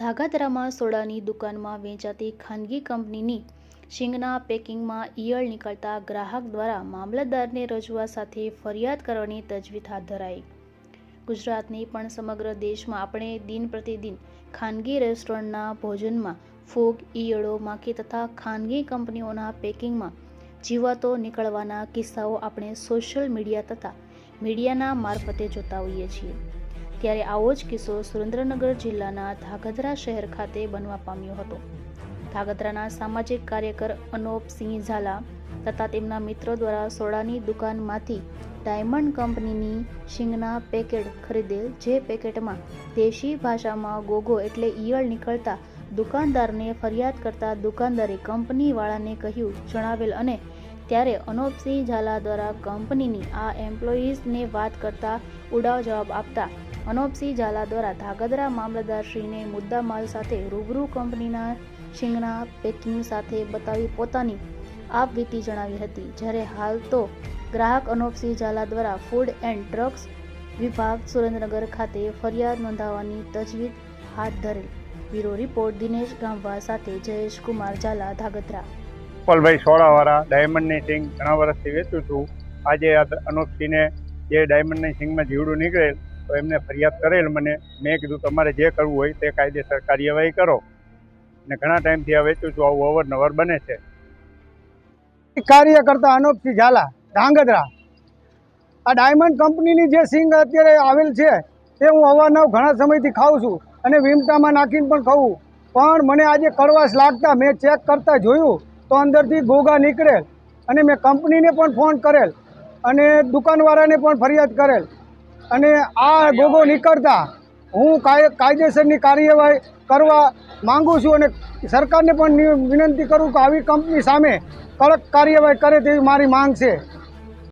ધાગાધરામાં સોડાની દુકાનમાં વેચાતી ખાનગી કંપનીની શીંગના પેકિંગમાં ઈયળ નીકળતા ગ્રાહક દ્વારા મામલતદારને રજૂઆત સાથે ફરિયાદ કરવાની તજવીજ હાથ ધરાઈ. ગુજરાતની પણ સમગ્ર દેશમાં આપણે દિન પ્રતિદિન ખાનગી રેસ્ટોરન્ટના ભોજનમાં ફૂગ, ઈયળો માખી તથા ખાનગી કંપનીઓના પેકિંગમાં જીવાતો નીકળવાના કિસ્સાઓ આપણે સોશિયલ મીડિયા તથા મીડિયાના મારફતે જોતા હોઈએ છીએ. ત્યારે આવો જ કિસ્સો સુરેન્દ્રનગર જિલ્લાના ધાગધરા શહેર ખાતે બનવા પામ્યો હતો. ધાગધરાના સામાજિક કાર્યકર અનોપસિંહ ઝાલા તથા તેમના મિત્રો દ્વારા સોડાની દુકાનમાંથી ડાયમંડ કંપનીની શીંગના પેકેટ ખરીદેલ જે પેકેટમાં દેશી ભાષામાં ગોગો એટલે ઈયળ નીકળતા દુકાનદારને ફરિયાદ કરતા દુકાનદારે કંપનીવાળાને કહ્યું, જણાવેલ. અને ત્યારે અનોપસિંહ ઝાલા દ્વારા કંપનીની આ એમ્પ્લોઈઝને વાત કરતા ઉડાવ જવાબ આપતા અનોપસિંહ ઝાલા દ્વારા ધાગધ્રા મામલતદારશ્રીને મુદ્દામાલ સાથે રૂબરૂ કંપનીના શીંગના પેકિંગ સાથે બતાવી પોતાની આપવીતી જણાવી હતી. જ્યારે હાલ તો ગ્રાહક અનોપસિંહ ઝાલા દ્વારા ફૂડ એન્ડ ડ્રગ્સ વિભાગ સુરેન્દ્રનગર ખાતે ફરિયાદ નોંધાવવાની તજવીજ હાથ ધરેલ. બ્યુરો રિપોર્ટ દિનેશ ગામવા સાથે જયેશ કુમાર ઝાલા, ધાગધ્રા. ગોપાલભાઈ સોળાવાળા ડાયમંડની સિંગ ઘણા વર્ષથી વેચું છું. આજે આ અનોપસિંહને જે ડાયમંડની સિંગમાં જીવડું નીકળેલ તો એમને ફરિયાદ કરેલ મને. મેં કીધું, તમારે જે કરવું હોય તે કાયદેસર કાર્યવાહી કરો. ને ઘણા ટાઈમથી આ વેચું છું, આવું અવારનવાર બને છે. કાર્યકર્તા અનોપસિંહ ઝાલા, ધાંગધ્રા. આ ડાયમંડ કંપનીની જે સિંગ અત્યારે આવેલ છે, તે હું અવારનવાર ઘણા સમયથી ખાઉં છું અને વિમટામાં નાખીને પણ ખાઉં. પણ મને આજે કડવાશ લાગતા મેં ચેક કરતા જોયું તો અંદરથી ગોગા નીકળેલ અને મેં કંપનીને પણ ફોન કરેલ અને દુકાનવાળાને પણ ફરિયાદ કરેલ. અને આ ગોગો નીકળતા હું કાય, કાયદેસરની કાર્યવાહી કરવા માંગુ છું અને સરકારને પણ વિનંતી કરું કે આવી કંપની સામે કડક કાર્યવાહી કરે તેવી મારી માંગ છે.